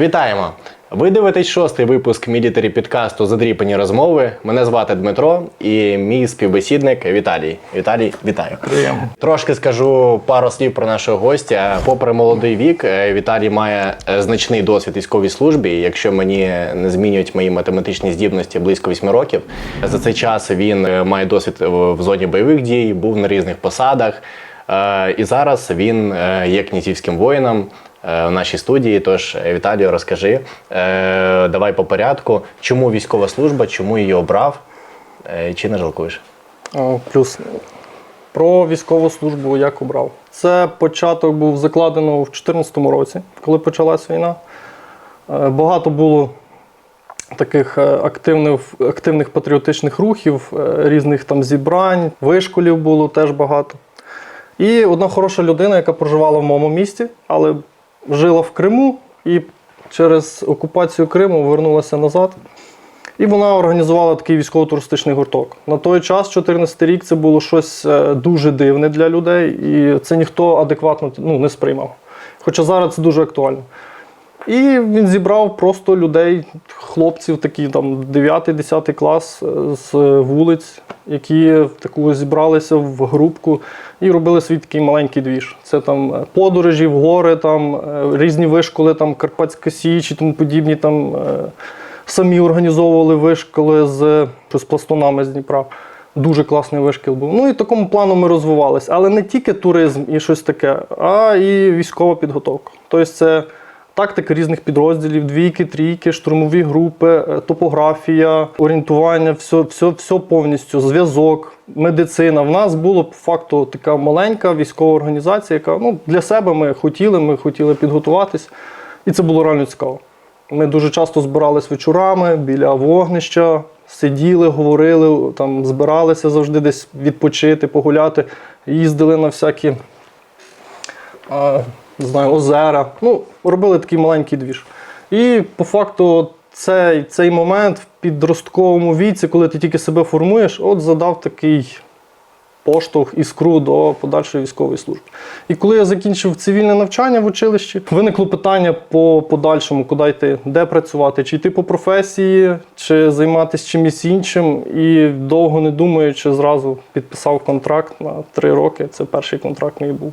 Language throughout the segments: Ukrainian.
Вітаємо! Ви дивитесь шостий випуск мілітарі підкасту Задріпані розмови. Мене звати Дмитро і мій співбесідник Віталій. Віталій, вітаю. Приємно. Трошки скажу пару слів про нашого гостя. Попри молодий вік, е, Віталій має е, значний досвід військовій службі. Якщо мені не змінюють мої математичні здібності близько 8 років, за цей час він е, має досвід в в зоні бойових дій, був на різних посадах. Е, І зараз він е, є князівським воїном е, в нашій студії. Тож, Віталію, розкажи, давай по порядку, чому військова служба, чому її обрав, чи не жалкуєш? Плюс про військову службу як обрав. Це початок був закладено в 2014 році, коли почалась війна. Багато було таких активних, активних патріотичних рухів, різних там зібрань, вишколів було теж багато. І одна хороша людина, яка проживала в моєму місті, але жила в Криму і через окупацію Криму вернулася назад. І вона організувала такий військово-туристичний гурток. На той час, 14 рік, це було щось е, дуже дивне для людей, і це ніхто адекватно ну, не сприймав. Хоча зараз це дуже актуально. І він зібрав просто людей, хлопців, такі там 9-10 клас е, з вулиць, які таку зібралися в групку і робили свій такий маленький двіж. Це там е, подорожі в гори, там е, різні вишколи, там Карпатська Січ і тому подібні. Там самі організовували вишколи з, з пластунами з Дніпра. Дуже класний вишкіл був. Ну і такому плану ми розвивалися. Але не тільки туризм і щось таке, а і військова підготовка. Тобто це тактика різних підрозділів, двійки, трійки, штурмові групи, е, топографія, орієнтування, все, все, все повністю, зв'язок, медицина. В нас було по факту така маленька військова організація, яка ну, для себе ми хотіли, ми хотіли підготуватись. І це було реально цікаво. Ми дуже часто збирались вечорами біля вогнища, сиділи, говорили, там збиралися завжди десь відпочити, погуляти, їздили на всякі не знаю, озера. Ну, робили такий маленький двіж. І по факту цей, цей момент в підростковому віці, коли ти тільки себе формуєш, от задав такий поштовх іскру до подальшої військової служби. І коли я закінчив цивільне навчання в училищі, виникло питання по подальшому, куди йти, де працювати, чи йти по професії, чи займатися чимось іншим. І довго не думаючи, зразу підписав контракт на три роки. Це перший контракт мій був.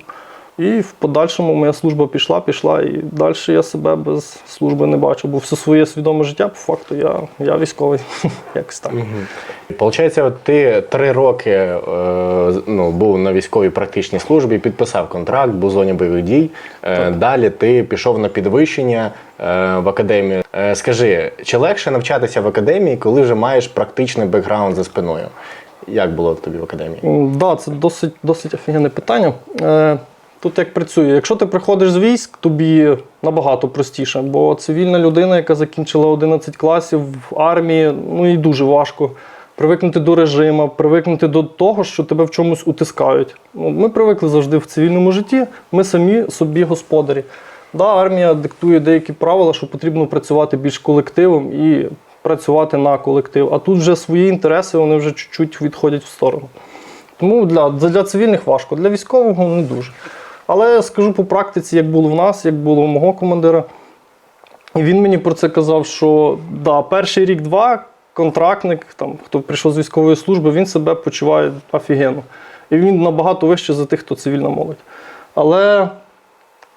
І в подальшому моя служба пішла, пішла, і далі я себе без служби не бачу, бо все своє свідоме життя, по факту, я, я військовий. Якось так. Получається, от ти три роки е, ну, був на військовій практичній службі, підписав контракт, був в зоні бойових дій. Е, далі ти пішов на підвищення е, в академію. Е, скажи, чи легше навчатися в академії, коли вже маєш практичний бекграунд за спиною? Як було тобі в академії? Так, да, це досить, досить офігенне питання. Тут як працює? Якщо ти приходиш з військ, тобі набагато простіше, бо цивільна людина, яка закінчила 11 класів в армії, ну і дуже важко. Привикнути до режиму, привикнути до того, що тебе в чомусь утискають. Ну, ми привикли завжди в цивільному житті, ми самі собі господарі. Да, армія диктує деякі правила, що потрібно працювати більш колективом і працювати на колектив. А тут вже свої інтереси вони вже чуть-чуть відходять в сторону. Тому для, для цивільних важко, для військового не дуже. Але скажу по практиці, як було в нас, як було у мого командира. І він мені про це казав, що да, перший рік-два контрактник, там, хто прийшов з військової служби, він себе почуває офігенно. І він набагато вище за тих, хто цивільна молодь. Але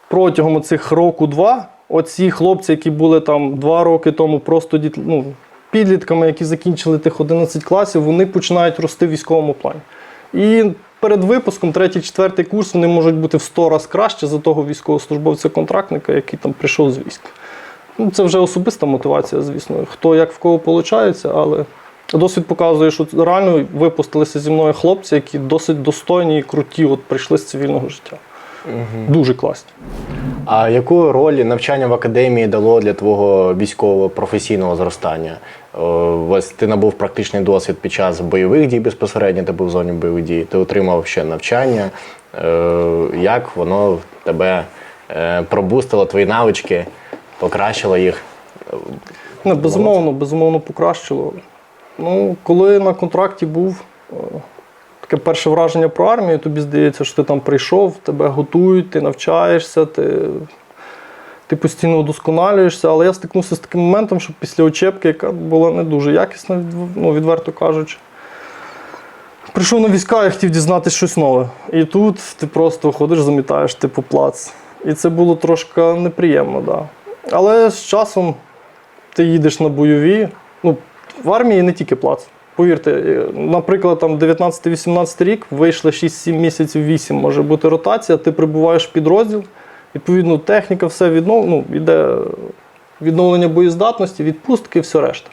протягом цих року-два, оці хлопці, які були там два роки тому просто діт... ну, підлітками, які закінчили тих 11 класів, вони починають рости в військовому плані. І перед випуском, третій, четвертий курс, вони можуть бути в 100 раз краще за того військовослужбовця-контрактника, який там прийшов з військ. Ну, це вже особиста мотивація, звісно. Хто як в кого виходить, але досвід показує, що реально випустилися зі мною хлопці, які досить достойні і круті, от прийшли з цивільного життя. Дуже класні. А яку роль навчання в академії дало для твого військового професійного зростання? Ось ти набув практичний досвід під час бойових дій безпосередньо, ти був в зоні бойових дій, ти отримав ще навчання. Е, Як воно тебе е, пробустило твої навички, покращило їх? Не, безумовно, безумовно покращило. Ну, коли на контракті був, е, таке перше враження про армію, тобі здається, що ти там прийшов, тебе готують, ти навчаєшся, ти, ти постійно удосконалюєшся, але я стикнувся з таким моментом, що після учебки, яка була не дуже якісна, ну, відверто кажучи. Прийшов на війська і хотів дізнатися щось нове. І тут ти просто ходиш, замітаєш, типу, плац. І це було трошки неприємно, да. Але з часом ти їдеш на бойові. Ну, в армії не тільки плац. Повірте, е, наприклад, там 19-18 рік вийшли 6-7 місяців, 8 може бути ротація, ти прибуваєш в підрозділ, відповідно, техніка, все віднов... ну, йде відновлення боєздатності, відпустки, все решта.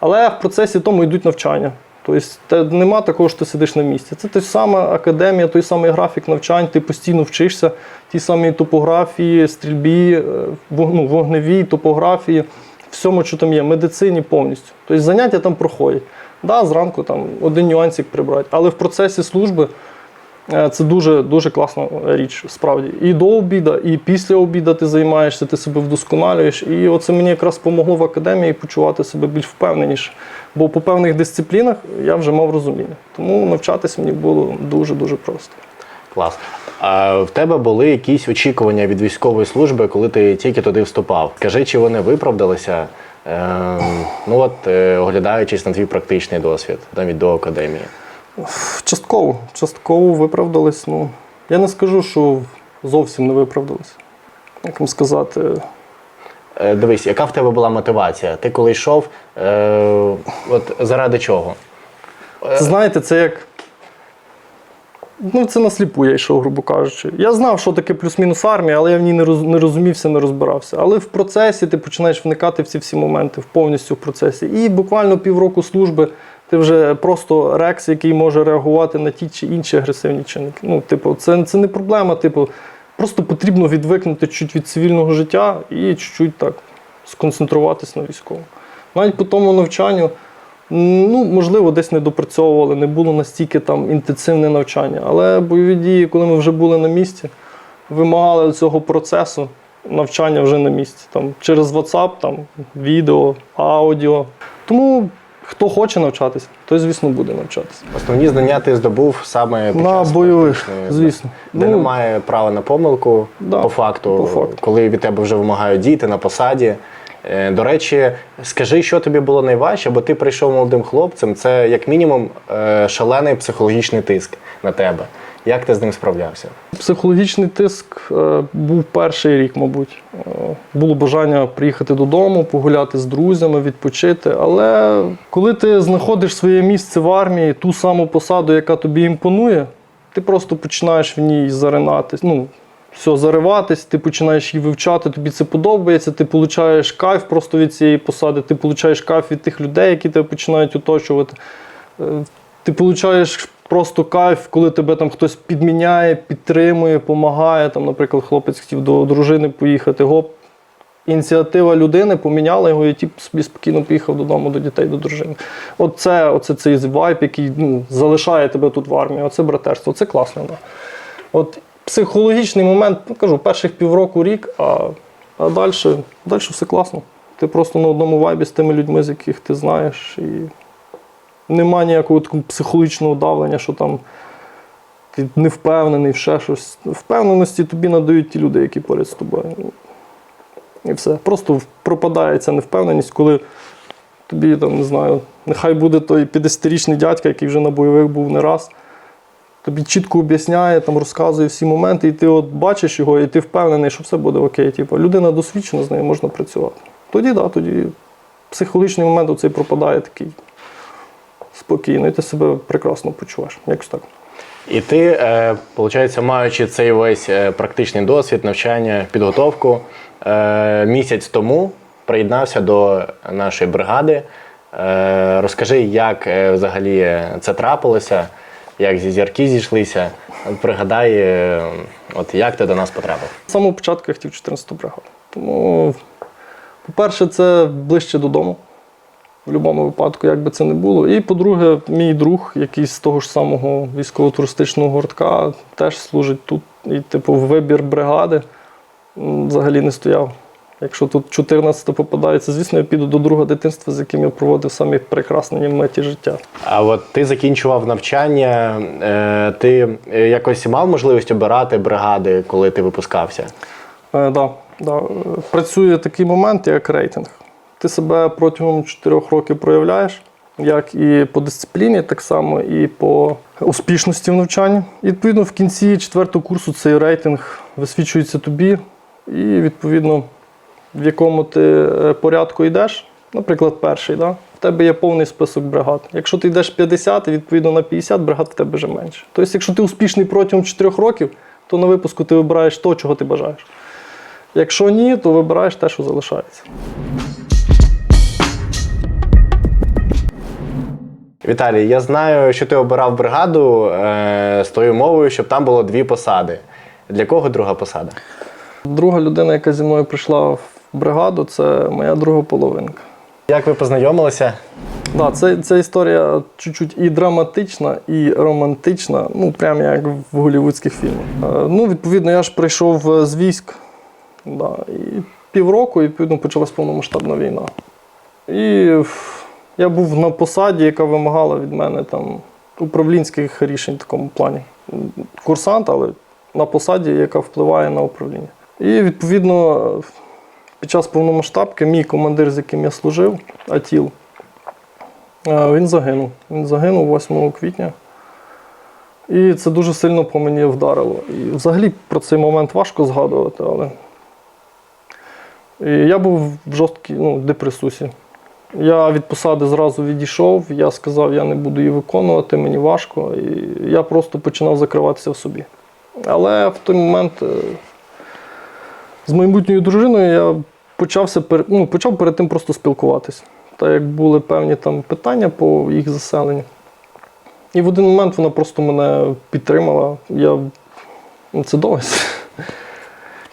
Але в процесі тому йдуть навчання. Тобто нема такого, що ти сидиш на місці. Це та сама академія, той самий графік навчань, ти постійно вчишся, ті самі топографії, стрільбі, е, ну, вогневій, топографії, всьому, що там є, медицині повністю. Тобто заняття там проходять. Да, зранку там один нюансик прибрати, але в процесі служби Е, Це дуже дуже класна річ, справді. І до обіду, і після обіду ти займаєшся, ти себе вдосконалюєш. І оце мені якраз допомогло в академії почувати себе більш впевненіше. Бо по певних дисциплінах я вже мав розуміння. Тому навчатись мені було дуже-дуже просто. Клас. А в тебе були якісь очікування від військової служби, коли ти тільки туди вступав? Скажи, чи вони виправдалися? Ем, ну от е, оглядаючись на твій практичний досвід, навіть до академії. Частково, частково виправдались. Ну, я не скажу, що зовсім не виправдались. Як вам сказати, Е, Дивись, яка в тебе була мотивація? Ти коли йшов, е, от заради чого? Це, знаєте, це як. Ну, це насліпу я йшов, грубо кажучи. Я знав, що таке плюс-мінус армія, але я в ній не, роз, не розумівся, не розбирався. Але в процесі ти починаєш вникати в ці всі моменти, в повністю в процесі. І буквально півроку служби ти вже просто рекс, який може реагувати на ті чи інші агресивні чинники. Ну, типу, це, це не проблема. Типу, просто потрібно відвикнути чуть від цивільного життя і чуть-чуть так сконцентруватись на військовому. Навіть по тому навчанню. Ну, можливо, десь не допрацьовували, не було настільки там інтенсивне навчання. Але бойові дії, коли ми вже були на місці, вимагали цього процесу навчання вже на місці. Там, через WhatsApp, там, відео, аудіо. Тому хто хоче навчатися, той, звісно, буде навчатися. Основні знання ти здобув саме під На час бойових, звісно. Де Ну, немає права на помилку Да, по, факту, по факту. коли від тебе вже вимагають діти на посаді. Е, До речі, скажи, що тобі було найважче, бо ти прийшов молодим хлопцем. Це як мінімум е, шалений психологічний тиск на тебе. Як ти з ним справлявся? Психологічний тиск е, був перший рік, мабуть. Було бажання приїхати додому, погуляти з друзями, відпочити. Але коли ти знаходиш своє місце в армії, ту саму посаду, яка тобі імпонує, ти просто починаєш в ній заринатись. Ну, все, зариватись, ти починаєш її вивчати, тобі це подобається, ти получаєш кайф просто від цієї посади, ти получаєш кайф від тих людей, які тебе починають оточувати. Е, Ти получаєш просто кайф, коли тебе там хтось підміняє, підтримує, допомагає. Там, наприклад, хлопець хотів до дружини поїхати. Гоп, ініціатива людини поміняла його, і ті собі спокійно поїхав додому до дітей, до дружини. Оце, оце цей вайб, який ну, залишає тебе тут в армії. Оце братерство, це класно. Да. От психологічний момент, ну, кажу, перших півроку рік, а, а далі, далі все класно. Ти просто на одному вайбі з тими людьми, з яких ти знаєш. І нема ніякого такого психологічного давлення, що там ти не впевнений ще щось. Впевненості тобі надають ті люди, які поряд з тобою. І все. Просто пропадає ця невпевненість, коли тобі там, не знаю, нехай буде той 50-річний дядька, який вже на бойових був не раз. Тобі чітко об'ясняє, там розказує всі моменти, і ти от бачиш його, і ти впевнений, що все буде окей. Типу, людина досвідчена, з нею можна працювати. Тоді, да, тоді психологічний момент оцей пропадає такий спокійно, і ти себе прекрасно почуваєш. Якось так. І ти, е, виходить, маючи цей весь е, практичний досвід, навчання, підготовку, е, місяць тому приєднався до нашої бригади. Е, розкажи, як е, взагалі це трапилося, як зі зірки зійшлися. Пригадай, е, от як ти до нас потрапив. З самого початку я хотів 14-ту бригаду. Тому, по-перше, це ближче додому. В будь-якому випадку, як би це не було. І по-друге, мій друг, який з того ж самого військово-туристичного гуртка, теж служить тут. І, типу, вибір бригади взагалі не стояв. Якщо тут 14 попадається, звісно, я піду до друга дитинства, з яким я проводив самі прекрасні миті життя. А от ти закінчував навчання, е, ти е, якось мав можливість обирати бригади, коли ти випускався? Е, да. Да, працює такий момент, як рейтинг. Ти себе протягом 4 років проявляєш, як і по дисципліні, так само і по успішності в навчанні. І відповідно в кінці четвертого курсу цей рейтинг висвічується тобі, і відповідно в якому ти е, порядку йдеш, наприклад, перший, да? в тебе є повний список бригад. Якщо ти йдеш 50, відповідно на 50 бригад в тебе вже менше. Тобто, якщо ти успішний протягом 4 років, то на випуску ти вибираєш то, чого ти бажаєш. Якщо ні, то вибираєш те, що залишається. Віталій, я знаю, що ти обирав бригаду е, з тою мовою, щоб там було дві посади. Для кого друга посада? Друга людина, яка зі мною прийшла в бригаду, це моя друга половинка. Як ви познайомилися? Да, це, ця історія чуть-чуть і драматична, і романтична, ну прям як в голівудських фільмах. Е, ну, відповідно, я ж прийшов е, з військ. Да, і півроку, і відповідно, почалась повномасштабна війна. І я був на посаді, яка вимагала від мене там управлінських рішень в такому плані. Курсант, але на посаді, яка впливає на управління. І відповідно, під час повномасштабки мій командир, з яким я служив, Атіл, Е, Він загинув. Він загинув 8 квітня. І це дуже сильно по мені вдарило. І взагалі про цей момент важко згадувати, але і я був в жорсткій ну, депресусі. Я від посади зразу відійшов, я сказав, я не буду її виконувати, мені важко. І я просто починав закриватися в собі. Але в той момент е, з майбутньою дружиною я почався ну, почав перед тим просто спілкуватися. Так як були певні там питання по їх заселенню. І в один момент вона просто мене підтримала. Я... ну, Це довго.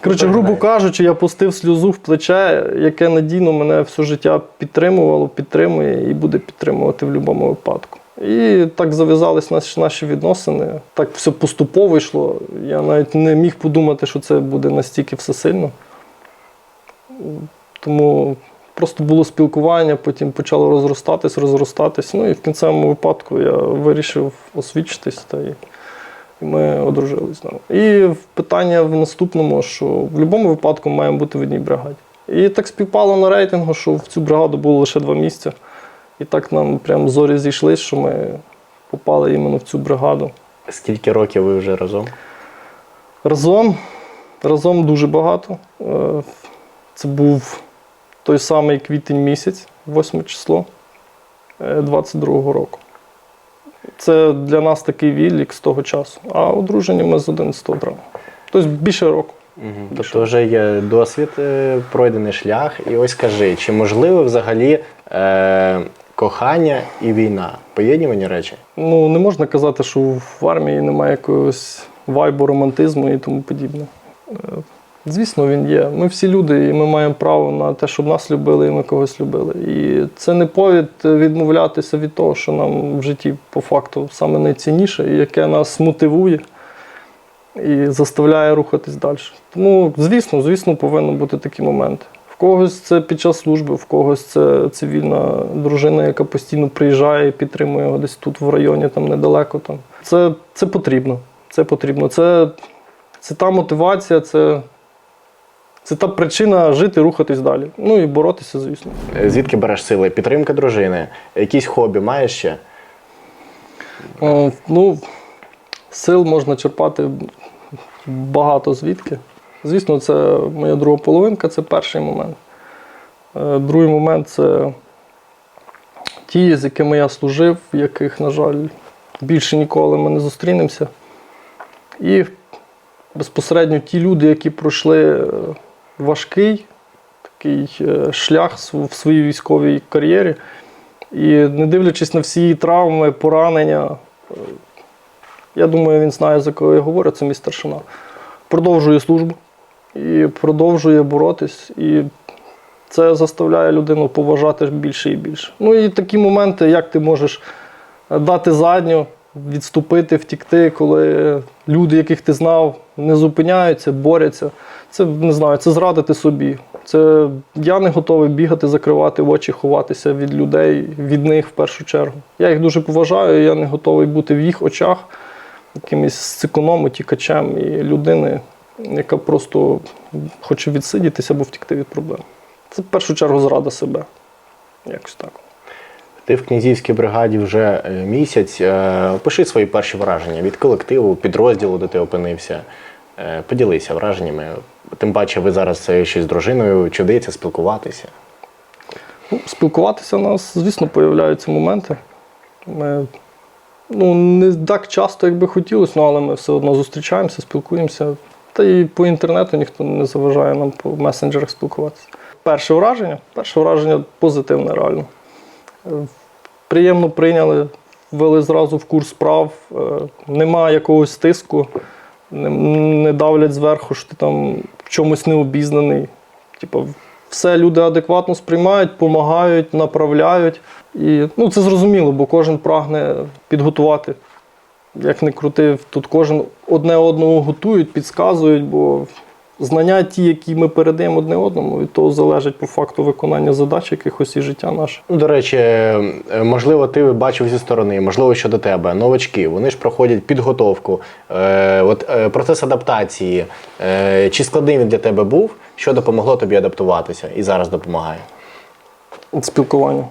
Коротше, грубо кажучи, я пустив сльозу в плече, яке надійно мене все життя підтримувало, підтримує і буде підтримувати в будь-якому випадку. І так зав'язались наші, наші відносини. Так все поступово йшло. Я навіть не міг подумати, що це буде настільки все сильно. Тому просто було спілкування, потім почало розростатись, розростатись. Ну і в кінцевому випадку я вирішив освідчитись та і і ми одружились. знову. І питання в наступному, що в будь-якому випадку маємо бути в одній бригаді. І так співпало на рейтингу, що в цю бригаду було лише два місця. І так нам прям зорі зійшлись, що ми попали іменно в цю бригаду. Скільки років ви вже разом? Разом, разом дуже багато. Е, Це був той самий квітень місяць, 8 число 22-го року. Це для нас такий відлік з того часу. А одружені ми з 11 травня. Тобто більше року. Тобто вже є досвід, е, пройдений шлях. І ось скажи, чи можливо взагалі е, кохання і війна? Поєднувані речі? Ну, не можна казати, що в армії немає якогось вайбу, романтизму і тому подібне. Е, Звісно, він є. Ми всі люди, і ми маємо право на те, щоб нас любили, і ми когось любили. І це не повід відмовлятися від того, що нам в житті по факту саме найцінніше, і яке нас мотивує і заставляє рухатись далі. Тому, звісно, звісно, повинен бути такий момент. В когось це під час служби, в когось це цивільна дружина, яка постійно приїжджає і підтримує його десь тут в районі, там недалеко. Там. Це, це потрібно. Це потрібно. Це, це та мотивація, це, це та причина жити, рухатись далі. Ну і боротися, звісно. Е, Звідки береш сили? Підтримка дружини? Якісь хобі маєш ще? Е, Ну, сил можна черпати багато звідки. Звісно, це моя друга половинка, це перший момент. Е, Другий момент це ті, з якими я служив, яких, на жаль, більше ніколи ми не зустрінемося. І безпосередньо ті люди, які пройшли е, важкий такий е, шлях в своїй військовій кар'єрі. І не дивлячись на всі травми, поранення, я думаю, він знає, за кого я говорю, це мій старшина. Продовжує службу і продовжує боротись. І це заставляє людину поважати більше і більше. Ну і такі моменти, як ти можеш дати задню, відступити, втікти, коли люди, яких ти знав, не зупиняються, борються. Це не знаю, це зрадити собі. Це я не готовий бігати, закривати очі, ховатися від людей, від них в першу чергу. Я їх дуже поважаю, я не готовий бути в їх очах якимось циконом, утікачем і людини, яка просто хоче відсидітися або втікти від проблем. Це в першу чергу зрада себе. Якось так. Ти в князівській бригаді вже е, місяць. Е, Опиши свої перші враження від колективу, підрозділу, де ти опинився. Е, Поділися враженнями. Тим паче, ви зараз ще з дружиною, чи вдається спілкуватися. Ну, спілкуватися у нас, звісно, появляються моменти. Ми ну, не так часто, як би хотілося, ну, але ми все одно зустрічаємося, спілкуємося. Та і по інтернету ніхто не заважає нам по месенджерах спілкуватися. Перше враження, перше враження позитивне, реально. Е, Приємно прийняли, ввели зразу в курс справ, е, нема якогось тиску, не, давлять зверху, що ти там в чомусь не обізнаний. Типу, все люди адекватно сприймають, допомагають, направляють. І ну, це зрозуміло, бо кожен прагне підготувати. Як не крутив, тут кожен одне одного готують, підказують, бо знання ті, які ми передаємо одне одному, від того залежить по факту виконання задач якихось і життя наше. Ну, до речі, е, можливо, ти бачив зі сторони, можливо, щодо тебе. Новачки, вони ж проходять підготовку. Е, от е, процес адаптації. Е, чи складний він для тебе був? Що допомогло тобі адаптуватися і зараз допомагає? Спілкування.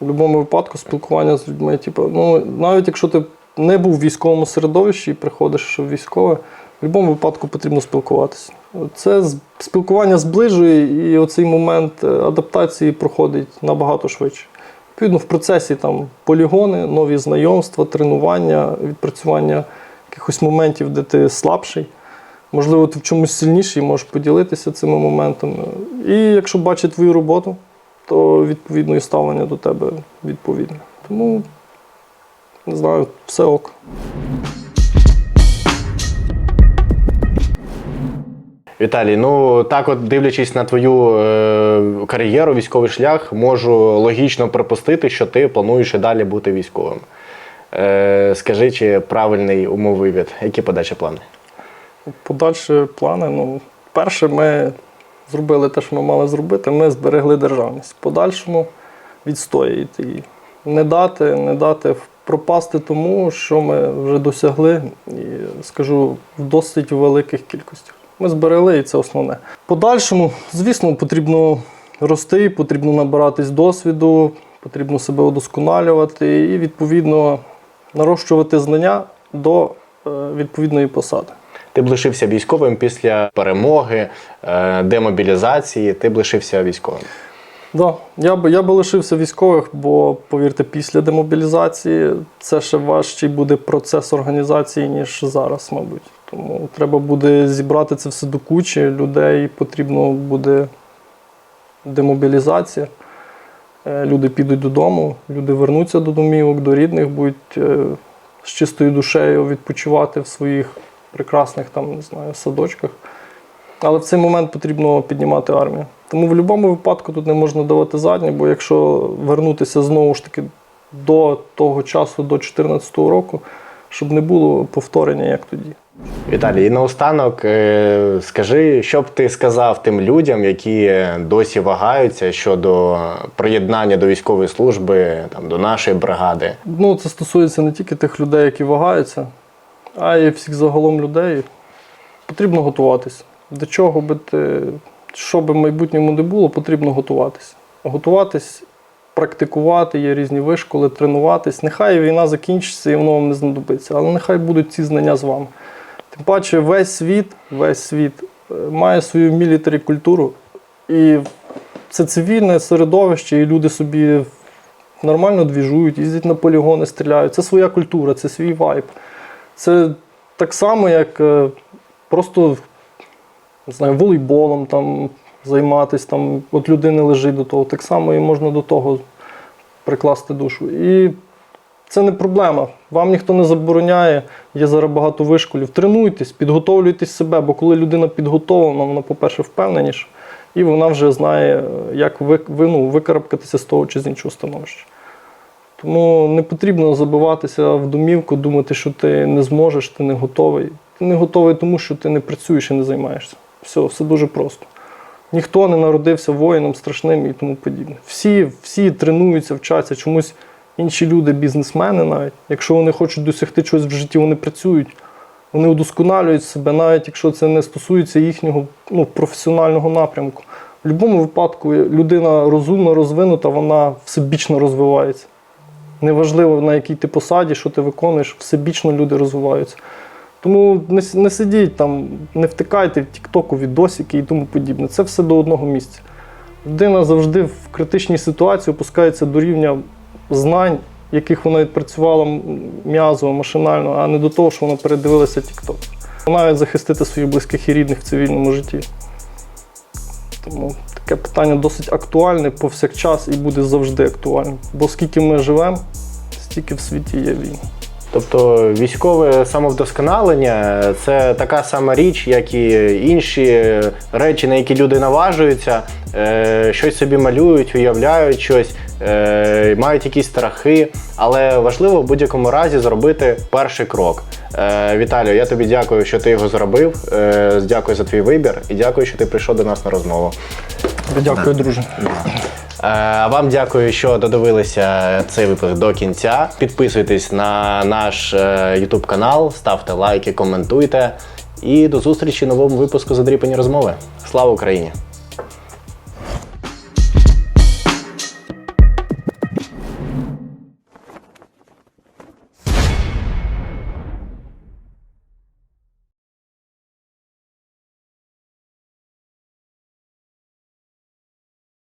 В будь-якому випадку спілкування з людьми. Типу, ну, навіть якщо ти не був в військовому середовищі і приходиш в військове, в будь-якому випадку потрібно спілкуватися. Це спілкування зближує, і оцей момент е, адаптації проходить набагато швидше. Відповідно, в процесі там полігони, нові знайомства, тренування, відпрацювання якихось моментів, де ти слабший. Можливо, ти в чомусь сильніший, можеш поділитися цими моментами. І якщо бачить твою роботу, то відповідно і ставлення до тебе відповідне. Тому не знаю, все ок. Віталій, ну так, от дивлячись на твою е, кар'єру, військовий шлях, можу логічно припустити, що ти плануєш і далі бути військовим. Е, скажи, чи правильний умовивід, які подальші плани? Подальші плани. Ну, перше, ми зробили те, що ми мали зробити. Ми зберегли державність. В подальшому відстояти її. Не дати, не дати пропасти тому, що ми вже досягли, і скажу, в досить великих кількостях. Ми зберегли, і це основне. Подальшому, звісно, потрібно рости, потрібно набиратись досвіду, потрібно себе удосконалювати і, відповідно, нарощувати знання до е, відповідної посади. Ти б лишився військовим після перемоги, е, демобілізації, ти б лишився військовим. Да, я би я би лишився військових, бо повірте, після демобілізації це ще важчий буде процес організації, ніж зараз, мабуть. Тому треба буде зібрати це все до кучі. Людей потрібно буде демобілізація. Е, Люди підуть додому, люди вернуться до домівок, до рідних, будуть е, з чистою душею відпочивати в своїх прекрасних там, не знаю, садочках. Але в цей момент потрібно піднімати армію. Тому в будь-якому випадку тут не можна давати задні, бо якщо вернутися знову ж таки до того часу, до 2014 року, щоб не було повторення, як тоді. Віталій, і наостанок е, скажи, що б ти сказав тим людям, які досі вагаються щодо приєднання до військової служби, там, до нашої бригади. Ну, це стосується не тільки тих людей, які вагаються, а й всіх загалом людей. Потрібно готуватися. До чого би ти, що би в майбутньому не було, потрібно готуватися. Готуватись, практикувати, є різні вишколи, тренуватись. Нехай війна закінчиться і воно вам не знадобиться, але нехай будуть ці знання з вами. Тим паче, весь світ, весь світ е, має свою мілітарі культуру. І це цивільне середовище, і люди собі нормально двіжують, їздять на полігони, стріляють. Це своя культура, це свій вайб. Це так само, як е, просто не знаю, волейболом там, займатися, там, от людина лежить до того. Так само і можна до того прикласти душу. І це не проблема. Вам ніхто не забороняє, є зараз багато вишколів. Тренуйтесь, підготовлюйтесь себе, бо коли людина підготовлена, вона, по-перше, впевненіша, і вона вже знає, як ви, ви, ну, викарабкатися з того чи з іншого становища. Тому не потрібно забиватися в домівку, думати, що ти не зможеш, ти не готовий. Ти не готовий тому, що ти не працюєш і не займаєшся. Все, все дуже просто. Ніхто не народився воїном страшним і тому подібне. Всі, всі тренуються, вчаться. Чомусь інші люди, бізнесмени навіть, якщо вони хочуть досягти чогось в житті, вони працюють. Вони удосконалюють себе, навіть якщо це не стосується їхнього ну, професіонального напрямку. В будь-якому випадку людина розумно розвинута, вона всебічно розвивається. Неважливо, на якій ти посаді, що ти виконуєш, всебічно люди розвиваються. Тому не, не сидіть там, не втикайте в тіктоку, відосики і тому подібне. Це все до одного місця. Людина завжди в критичній ситуації опускається до рівня знань, яких вона відпрацювала м'язово, машинально, а не до того, що вона передивилася тікток. Навіть захистити своїх близьких і рідних в цивільному житті. Тому таке питання досить актуальне повсякчас і буде завжди актуальним. Бо скільки ми живемо, стільки в світі є війн. Тобто військове самовдосконалення це така сама річ, як і інші речі, на які люди наважуються, е, щось собі малюють, уявляють щось, е, мають якісь страхи. Але важливо в будь-якому разі зробити перший крок. Е, Віталію, я тобі дякую, що ти його зробив. Дякую за твій вибір і дякую, що ти прийшов до нас на розмову. Дякую, друже. Е, А вам дякую, що додивилися цей випуск до кінця. Підписуйтесь на наш е, YouTube канал, ставте лайки, коментуйте. І до зустрічі в новому випуску задріпані розмови. Слава Україні!